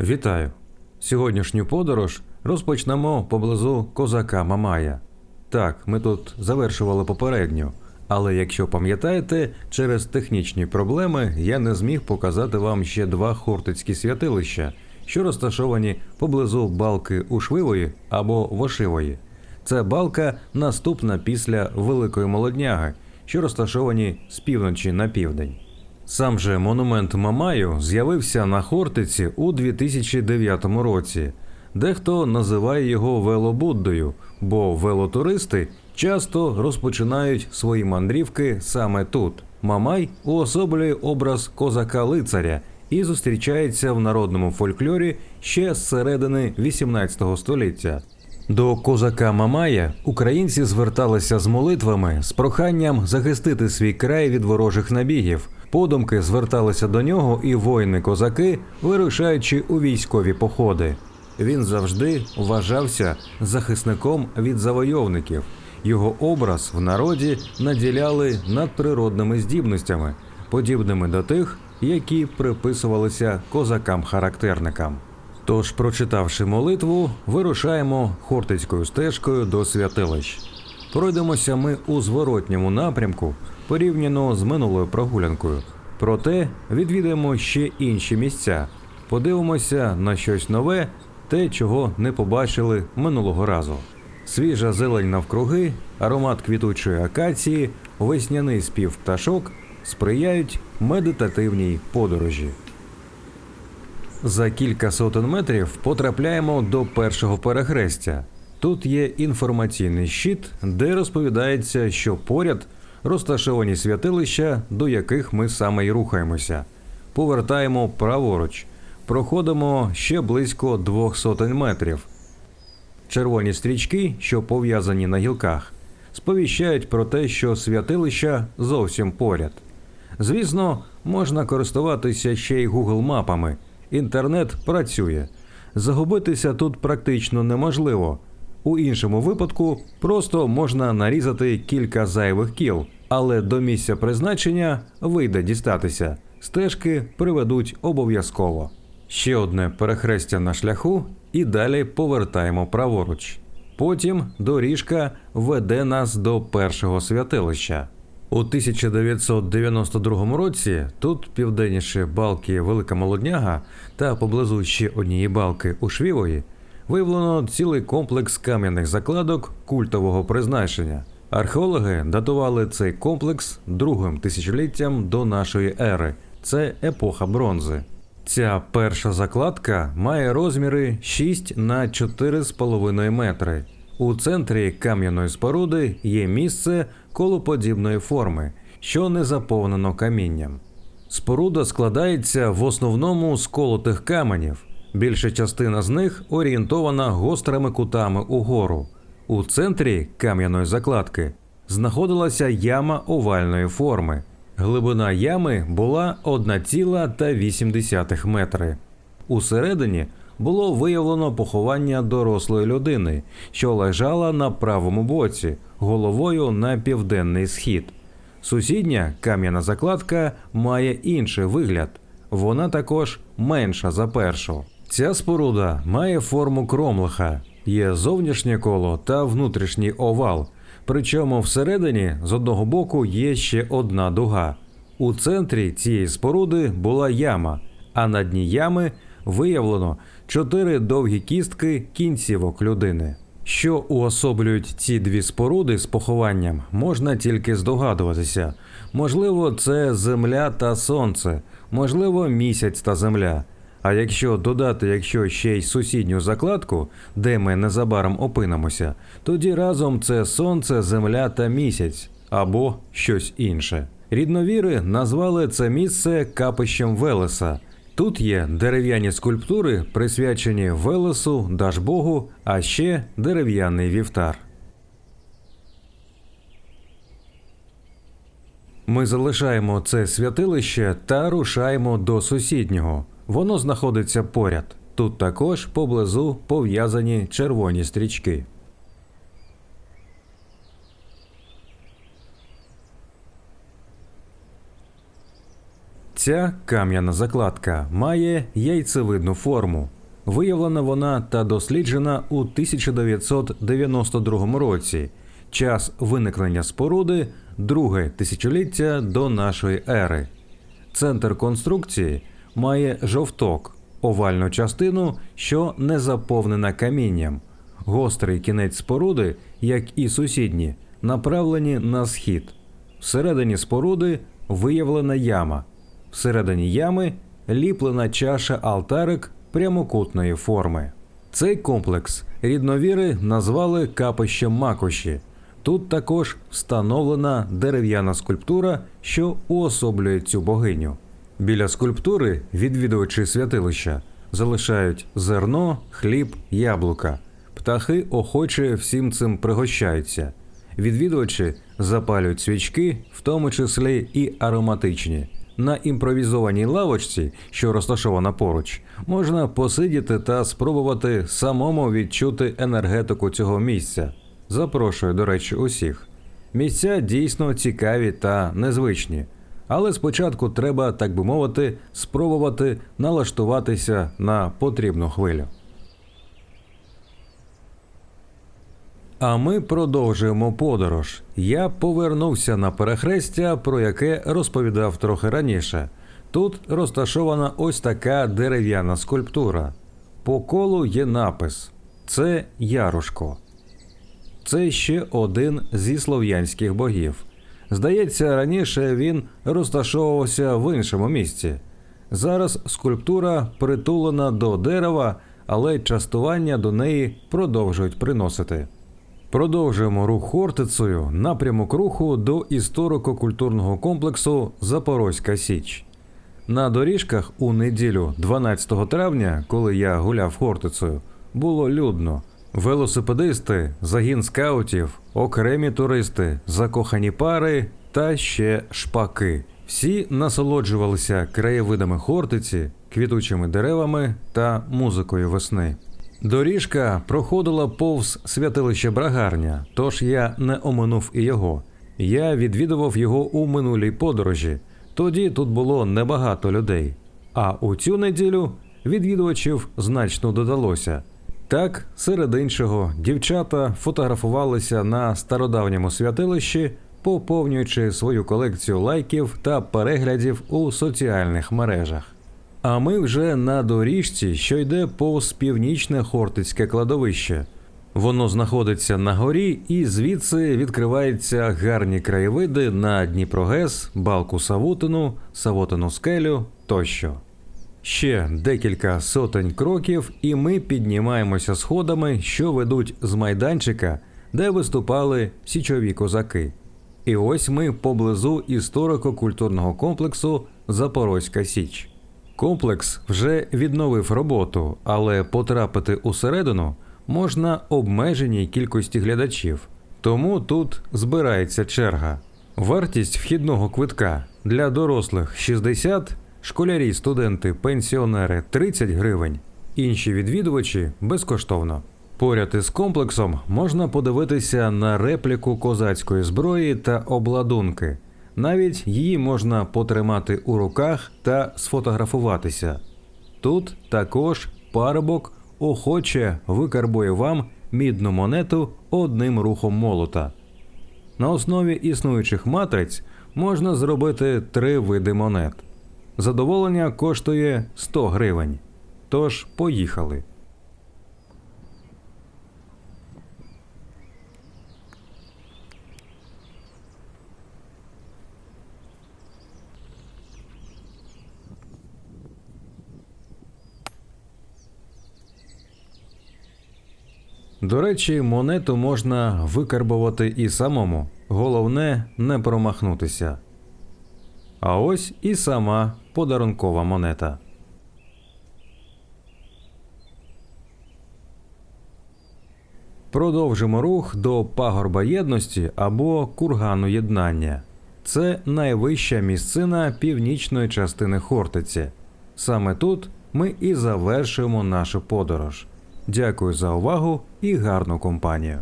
Вітаю! Сьогоднішню подорож розпочнемо поблизу козака Мамая. Так, ми тут завершували попередню, але якщо пам'ятаєте, через технічні проблеми я не зміг показати вам ще два хортицькі святилища, що розташовані поблизу балки Ушвивої або Вошивої. Це балка наступна після Великої Молодняги, що розташовані з півночі на південь. Сам же монумент Мамаю з'явився на Хортиці у 2009 році. Дехто називає його велобуддою, бо велотуристи часто розпочинають свої мандрівки саме тут. Мамай уособлює образ козака-лицаря і зустрічається в народному фольклорі ще з середини 18 століття. До козака Мамая українці зверталися з молитвами з проханням захистити свій край від ворожих набігів. Подумки зверталися до нього і воїни-козаки, вирушаючи у військові походи. Він завжди вважався захисником від завойовників. Його образ в народі наділяли надприродними здібностями, подібними до тих, які приписувалися козакам-характерникам. Тож, прочитавши молитву, вирушаємо хортицькою стежкою до святилищ. Пройдемося ми у зворотньому напрямку, порівняно з минулою прогулянкою. Проте відвідаємо ще інші місця, подивимося на щось нове, те, чого не побачили минулого разу. Свіжа зелень навкруги, аромат квітучої акації, весняний спів пташок сприяють медитативній подорожі. За кілька сотень метрів потрапляємо до першого перехрестя. Тут є інформаційний щит, де розповідається, що поряд розташовані святилища, до яких ми саме й рухаємося. Повертаємо праворуч, проходимо ще близько двох сотень метрів. Червоні стрічки, що пов'язані на гілках, сповіщають про те, що святилища зовсім поряд. Звісно, можна користуватися ще й Google мапами. Інтернет працює. Загубитися тут практично неможливо. У іншому випадку просто можна нарізати кілька зайвих кіл, але до місця призначення вийде дістатися. Стежки приведуть обов'язково. Ще одне перехрестя на шляху, і далі повертаємо праворуч. Потім доріжка веде нас до першого святилища. У 1992 році тут південніше балки Велика Молодняга та поблизу ще однієї балки у Швівої виявлено цілий комплекс кам'яних закладок культового призначення. Археологи датували цей комплекс другим тисячоліттям до нашої ери. Це епоха бронзи. Ця перша закладка має розміри 6 на 4,5 метри. У центрі кам'яної споруди є місце колоподібної форми, що не заповнено камінням. Споруда складається в основному з колотих каменів. Більша частина з них орієнтована гострими кутами угору. У центрі кам'яної закладки знаходилася яма овальної форми. Глибина ями була 1,8 метри. Усередині було виявлено поховання дорослої людини, що лежала на правому боці, головою на південний схід. Сусідня кам'яна закладка має інший вигляд. Вона також менша за першу. Ця споруда має форму кромлиха, є зовнішнє коло та внутрішній овал. Причому всередині з одного боку є ще одна дуга. У центрі цієї споруди була яма, а на дні ями виявлено чотири довгі кістки кінцівок людини. Що уособлюють ці дві споруди з похованням, можна тільки здогадуватися. Можливо, це земля та сонце, можливо, місяць та земля. А якщо додати, якщо ще й сусідню закладку, де ми незабаром опинимося, тоді разом це сонце, земля та місяць або щось інше. Рідновіри назвали це місце капищем Велеса. Тут є дерев'яні скульптури, присвячені Велесу, Дажбогу, а ще дерев'яний вівтар. Ми залишаємо це святилище та рушаємо до сусіднього. Воно знаходиться поряд. Тут також поблизу пов'язані червоні стрічки. Ця кам'яна закладка має яйцевидну форму. Виявлена вона та досліджена у 1992 році, час виникнення споруди друге тисячоліття до нашої ери. Центр конструкції має жовток, овальну частину, що не заповнена камінням. Гострий кінець споруди, як і сусідні, направлені на схід. Всередині споруди виявлена яма. Всередині ями ліплена чаша алтарик прямокутної форми. Цей комплекс рідновіри назвали капищем Макоші. Тут також встановлена дерев'яна скульптура, що уособлює цю богиню. Біля скульптури відвідувачі святилища залишають зерно, хліб, яблука. Птахи охоче всім цим пригощаються. Відвідувачі запалюють свічки, в тому числі і ароматичні. На імпровізованій лавочці, що розташована поруч, можна посидіти та спробувати самому відчути енергетику цього місця. Запрошую, до речі, усіх. Місця дійсно цікаві та незвичні, але спочатку треба, так би мовити, спробувати налаштуватися на потрібну хвилю. А ми продовжуємо подорож. Я повернувся на перехрестя, про яке розповідав трохи раніше. Тут розташована ось така дерев'яна скульптура. По колу є напис: це Ярушко. Це ще один зі слов'янських богів. Здається, раніше він розташовувався в іншому місці. Зараз скульптура притулена до дерева, але частування до неї продовжують приносити. Продовжуємо рух Хортицею напрямок руху до історико-культурного комплексу Запорозька Січ. На доріжках у неділю 12 травня, коли я гуляв Хортицею, було людно. Велосипедисти, загін скаутів, окремі туристи, закохані пари та ще шпаки. Всі насолоджувалися краєвидами Хортиці, квітучими деревами та музикою весни. Доріжка проходила повз святилище Брагарня, тож я не оминув і його. Я відвідував його у минулій подорожі. Тоді тут було небагато людей. А у цю неділю відвідувачів значно додалося. Так, серед іншого, дівчата фотографувалися на стародавньому святилищі, поповнюючи свою колекцію лайків та переглядів у соціальних мережах. А ми вже на доріжці, що йде повз північне Хортицьке кладовище. Воно знаходиться на горі, і звідси відкриваються гарні краєвиди на Дніпрогес, Балку Савутину, Савутину скелю тощо. Ще декілька сотень кроків, і ми піднімаємося сходами, що ведуть з майданчика, де виступали січові козаки. І ось ми поблизу історико-культурного комплексу Запорозька Січ. Комплекс вже відновив роботу, але потрапити усередину можна обмеженій кількості глядачів. Тому тут збирається черга. Вартість вхідного квитка для дорослих 60, школярі, студенти, пенсіонери 30 гривень, інші відвідувачі безкоштовно. Поряд із комплексом можна подивитися на репліку козацької зброї та обладунки. Навіть її можна потримати у руках та сфотографуватися. Тут також парубок охоче викарбує вам мідну монету одним рухом молота. На основі існуючих матриць можна зробити три види монет. Задоволення коштує 100 гривень. Тож поїхали. До речі, монету можна викарбувати і самому. Головне не промахнутися. А ось і сама подарункова монета. Продовжимо рух до пагорба єдності або кургану єднання. Це найвища місцина північної частини Хортиці. Саме тут ми і завершуємо нашу подорож. Дякую за увагу і гарну компанію.